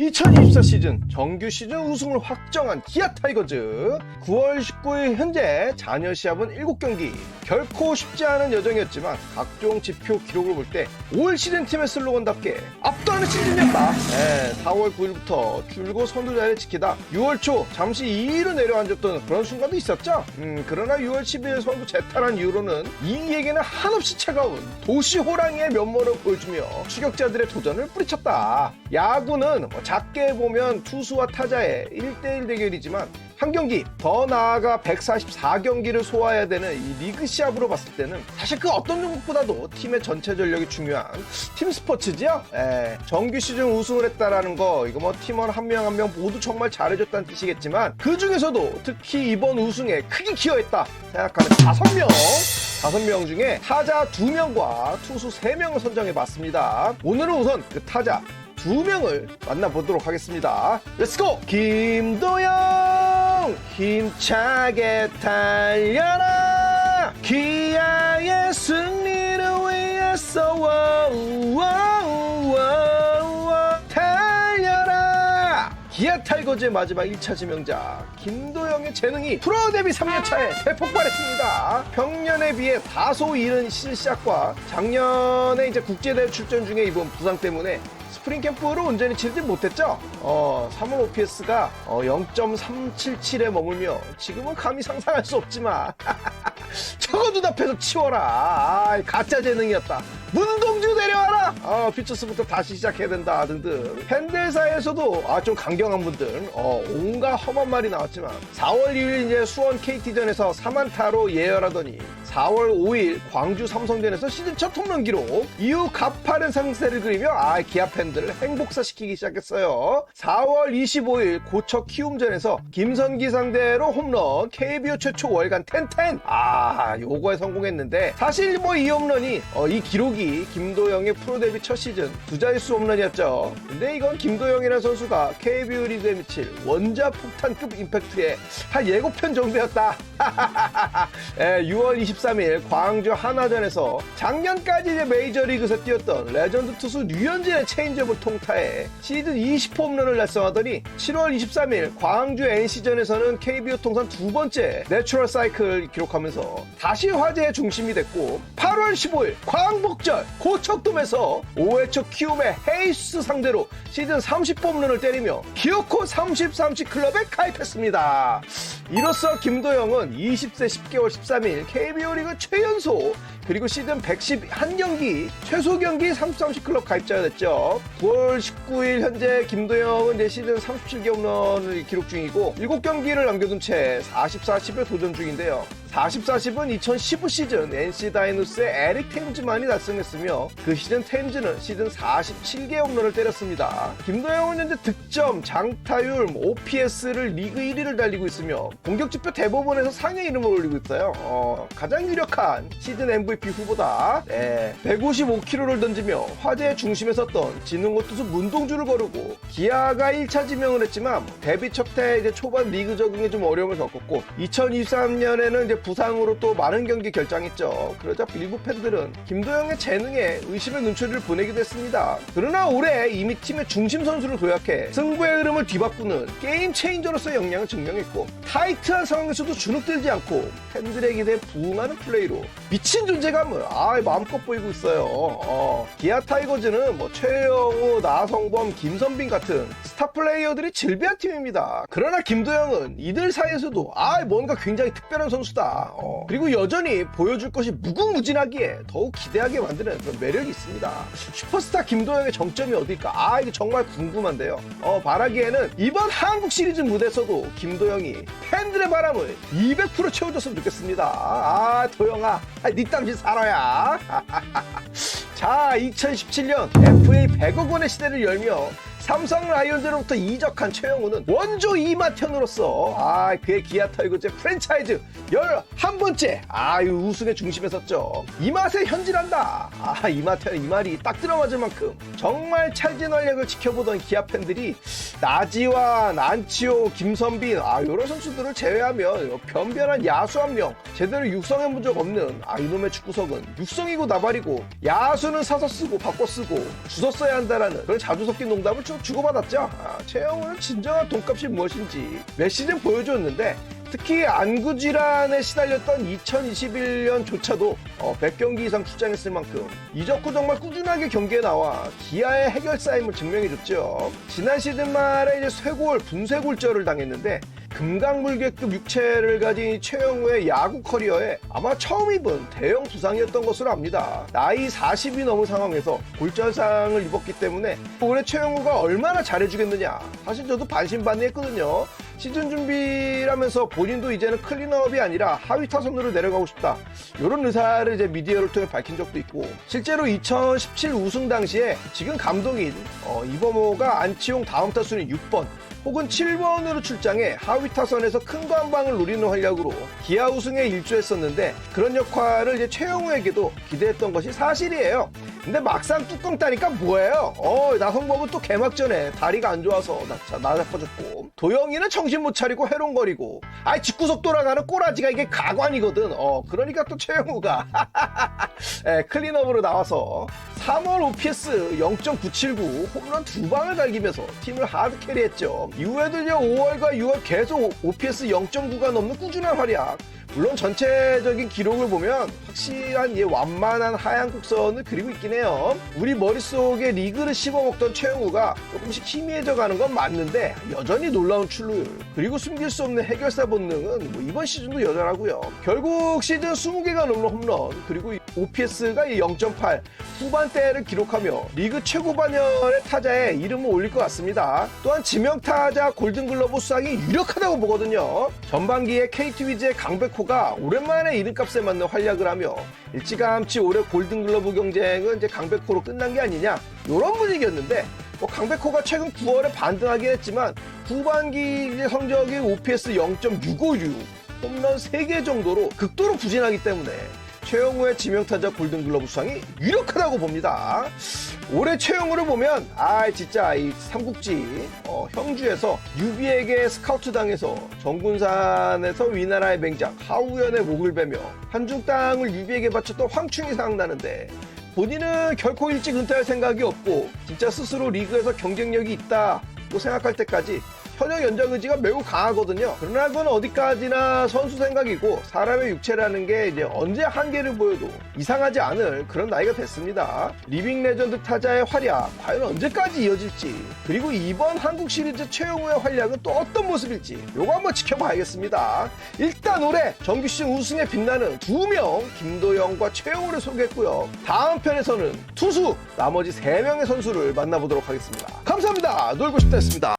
2024 시즌 정규 시즌 우승을 확정한 기아 타이거즈. 9월 19일 현재 잔여 시합은 7경기. 결코 쉽지 않은 여정이었지만 각종 지표 기록을 볼 때 올 시즌 팀의 슬로건답게 압도하는 시즌이었다. 네, 4월 9일부터 줄곧 선두자리를 지키다 6월 초 잠시 2위로 내려앉았던 그런 순간도 있었죠. 음, 그러나 6월 10일 선두 재탈한 이후로는 2위에게는 한없이 차가운 도시 호랑이의 면모를 보여주며 추격자들의 도전을 뿌리쳤다. 야구는 뭐 작게 보면 투수와 타자의 1대1 대결이지만 한 경기 더 나아가 144경기를 소화해야 되는 이 리그 시합으로 봤을 때는 사실 그 어떤 종목보다도 팀의 전체 전력이 중요한 팀 스포츠지요. 예, 정규 시즌 우승을 했다라는 거 이거 뭐 팀원 한명 한 명 모두 정말 잘해줬다는 뜻이겠지만 그 중에서도 특히 이번 우승에 크게 기여했다 생각하는 다섯 명 다섯 명 중에 타자 두 명과 투수 세 명을 선정해 봤습니다. 오늘은 우선 그 타자 두 명을 만나보도록 하겠습니다. 렛츠고! 김도영! 힘차게 달려라! 기아의 승리를 위해서 와우. 달려라! 기아 타이거즈의 마지막 1차 지명자 김도영의 재능이 프로 데뷔 3년 차에 대폭발했습니다. 평년에 비해 다소 이른 시즌 시작과 작년에 이제 국제대회 출전 중에 입은 부상 때문에 스프링 캠프로 온전히 치르지 못했죠. 어, 3월 OPS가 어, 0.377에 머물며 지금은 감히 상상할 수 없지만 저거 눈앞에서 치워라. 아, 가짜 재능이었다. 문동주 내려와라. 어, 퓨처스부터 다시 시작해야 된다 등등. 팬들 사이에서도 아, 좀 강경한 분들 어, 온갖 험한 말이 나왔지만 4월 2일 이제 수원 KT전에서 3안타로 예열하더니 4월 5일 광주 삼성전에서 시즌 첫 홈런 기록 이후 가파른 상세를 그리며 아 기아 팬들을 행복사시키기 시작했어요 4월 25일 고척 키움전에서 김선기 상대로 홈런 KBO 최초 월간 1010 아 요거에 성공했는데 사실 뭐 이 홈런이 어, 이 기록이 김도영 의 프로 데뷔 첫 시즌 두 자릿수 홈런이었죠 근데 이건 김도영이라는 선수가 KBO 리그에 미칠 원자 폭탄급 임팩트의 한 예고편 정도였다. 예, 6월 23일 광주 하나전에서 작년까지 메이저리그에서 뛰었던 레전드 투수 류현진의 체인지업을 통타해 시즌 20홈런을 달성하더니 7월 23일 광주 NC전에서는 KBO 통산 두 번째 내추럴 사이클 기록하면서 다시 화제의 중심이 됐고 8월 15일 광복절 고척 돔에서 5회 초 키움의 헤이스 상대로 시즌 30홈런을 때리며 기어코 30-30 클럽에 가입했습니다. 이로써 김도영은 20세 10개월 13일 KBO 리그 최연소 그리고 시즌 111경기 최소 경기 30-30 클럽 가입자가 됐죠. 9월 19일 현재 김도영은 시즌 37개 홈런을 기록 중이고 7경기를 남겨둔 채 40-40에 도전 중인데요. 40-40은 2015 시즌 NC 다이노스의 에릭 템즈만이 달성했으며 그 시즌 템즈는 시즌 47개 홈런을 때렸습니다. 김도영은 현재 득점, 장타율, OPS를 리그 1위를 달리고 있으며 공격지표 대부분에서 상위 이름을 올리고 있어요. 어, 가장 유력한 시즌 MVP 후보다 네, 155km를 던지며 화제의 중심에 섰던 지능호 투수 문동주를 거르고 기아가 1차 지명을 했지만 데뷔 첫해 이제 초반 리그 적응에 좀 어려움을 겪었고 2023년에는 이제 부상으로 또 많은 경기 결장했죠. 그러자 일부 팬들은 김도영의 재능에 의심의 눈초리를 보내기도 했습니다. 그러나 올해 이미 팀의 중심 선수를 도약해 승부의 흐름을 뒤바꾸는 게임 체인저로서의 역량을 증명했고 타이트한 상황에서도 주눅들지 않고 팬들의 기대에 부응하는 플레이로 미친 존재감을 아 마음껏 보이고 있어요. 어, 기아 타이거즈는 뭐 최영우, 나성범, 김선빈 같은 스타 플레이어들이 질비한 팀입니다. 그러나 김도영은 이들 사이에서도 아 뭔가 굉장히 특별한 선수다. 어, 그리고 여전히 보여줄 것이 무궁무진하기에 더욱 기대하게 만드는 그런 매력이 있습니다. 슈퍼스타 김도영의 정점이 어딜까? 아 이게 정말 궁금한데요. 어, 바라기에는 이번 한국 시리즈 무대에서도 김도영이 팬들의 바람을 200% 채워줬으면 좋겠습니다. 아 도영아, 아, 네 땀이 살아야. 자, 2017년 FA 100억 원의 시대를 열며 삼성 라이온즈로부터 이적한 최영우는 원조 이마현으로서 아 그의 기아 타이거즈의 프랜차이즈 11번째 아유 우승의 중심에 섰죠. 이 맛에 현질한다. 아 이마현 이 말이 딱 들어맞을 만큼 정말 찰진 활약을 지켜보던 기아 팬들이 나지와 안치호 김선빈 아 요런 선수들을 제외하면 변변한 야수 한 명 제대로 육성해 본 적 없는 아 이놈의 축구석은 육성이고 나발이고 야수는 사서 쓰고 바꿔 쓰고 주워 써야 한다라는 그런 자주 섞인 농담을 쭉또 주고받았죠. 아, 최영우는 진정한 돈값이 무엇인지 몇 시즌 보여줬는데 특히 안구 질환에 시달렸던 2021년조차도 100경기 이상 출장했을 만큼 이적 후 정말 꾸준하게 경기에 나와 기아의 해결사임을 증명해줬죠. 지난 시즌 말에 이제 쇄골 분쇄골절을 당했는데 금강물개급 육체를 가진 최영우의 야구 커리어에 아마 처음 입은 대형 부상이었던 것으로 압니다. 나이 40이 넘은 상황에서 골절상을 입었기 때문에 올해 최영우가 얼마나 잘해주겠느냐 사실 저도 반신반의했거든요. 시즌 준비라면서 본인도 이제는 클린업이 아니라 하위 타선으로 내려가고 싶다. 이런 의사를 이제 미디어를 통해 밝힌 적도 있고 실제로 2017 우승 당시에 지금 감독인 어, 이범호가 안치홍 다음 타순위 6번 혹은 7번으로 출장해 하위 타선에서 큰거한 방을 노리는 활약으로 기아 우승에 일조했었는데 그런 역할을 이제 최영우에게도 기대했던 것이 사실이에요. 근데 막상 뚜껑 따니까 뭐예요? 어, 나성범은 또 개막전에 다리가 안 좋아서 나, 자, 나자빠졌고 도영이는 정신 못 차리고 해롱거리고 아이 집구석 돌아가는 꼬라지가 이게 가관이거든. 어, 그러니까 또 최영우가 예, 클린업으로 나와서 3월 OPS 0.979 홈런 두 방을 갈기면서 팀을 하드 캐리했죠. 이후에도 이제 5월과 6월 계속 OPS 0.9가 넘는 꾸준한 활약. 물론 전체적인 기록을 보면 확실한 예 완만한 하얀 곡선을 그리고 있긴 해요. 우리 머릿속에 리그를 씹어먹던 최영우가 조금씩 희미해져 가는 건 맞는데 여전히 놀라운 출루율 그리고 숨길 수 없는 해결사 본능은 뭐 이번 시즌도 여전하고요. 결국 시즌 20개가 넘는 홈런 그리고 OPS가 0.8 후반대를 기록하며 리그 최고 반열의 타자에 이름을 올릴 것 같습니다. 또한 지명 타자 골든글러브 수상이 유력하다고 보거든요. 전반기에 KT 위즈의 강백호가 오랜만에 이름값에 맞는 활약을 하며 일찌감치 올해 골든글러브 경쟁은 이제 강백호로 끝난 게 아니냐 이런 분위기였는데 뭐 강백호가 최근 9월에 반등하긴 했지만 후반기 성적이 OPS 0.656 홈런 3개 정도로 극도로 부진하기 때문에 최영우의 지명타자 골든글러브 수상이 유력하다고 봅니다. 올해 최영우를 보면 아 진짜 이 삼국지 어, 형주에서 유비에게 스카우트 당해서 정군산에서 위나라의 맹장 하우연의 목을 베며 한중 땅을 유비에게 바쳤던 황충이 생각나는데 본인은 결코 일찍 은퇴할 생각이 없고 진짜 스스로 리그에서 경쟁력이 있다고 생각할 때까지 현역 연장 의지가 매우 강하거든요. 그러나 그건 어디까지나 선수 생각이고 사람의 육체라는 게 이제 언제 한계를 보여도 이상하지 않을 그런 나이가 됐습니다. 리빙 레전드 타자의 활약 과연 언제까지 이어질지 그리고 이번 한국 시리즈 최영우의 활약은 또 어떤 모습일지 요거 한번 지켜봐야겠습니다. 일단 올해 정규 시즌 우승에 빛나는 두 명 김도영과 최영우를 소개했고요. 다음 편에서는 투수 나머지 세 명의 선수를 만나보도록 하겠습니다. 감사합니다. 놀고 싶다 했습니다.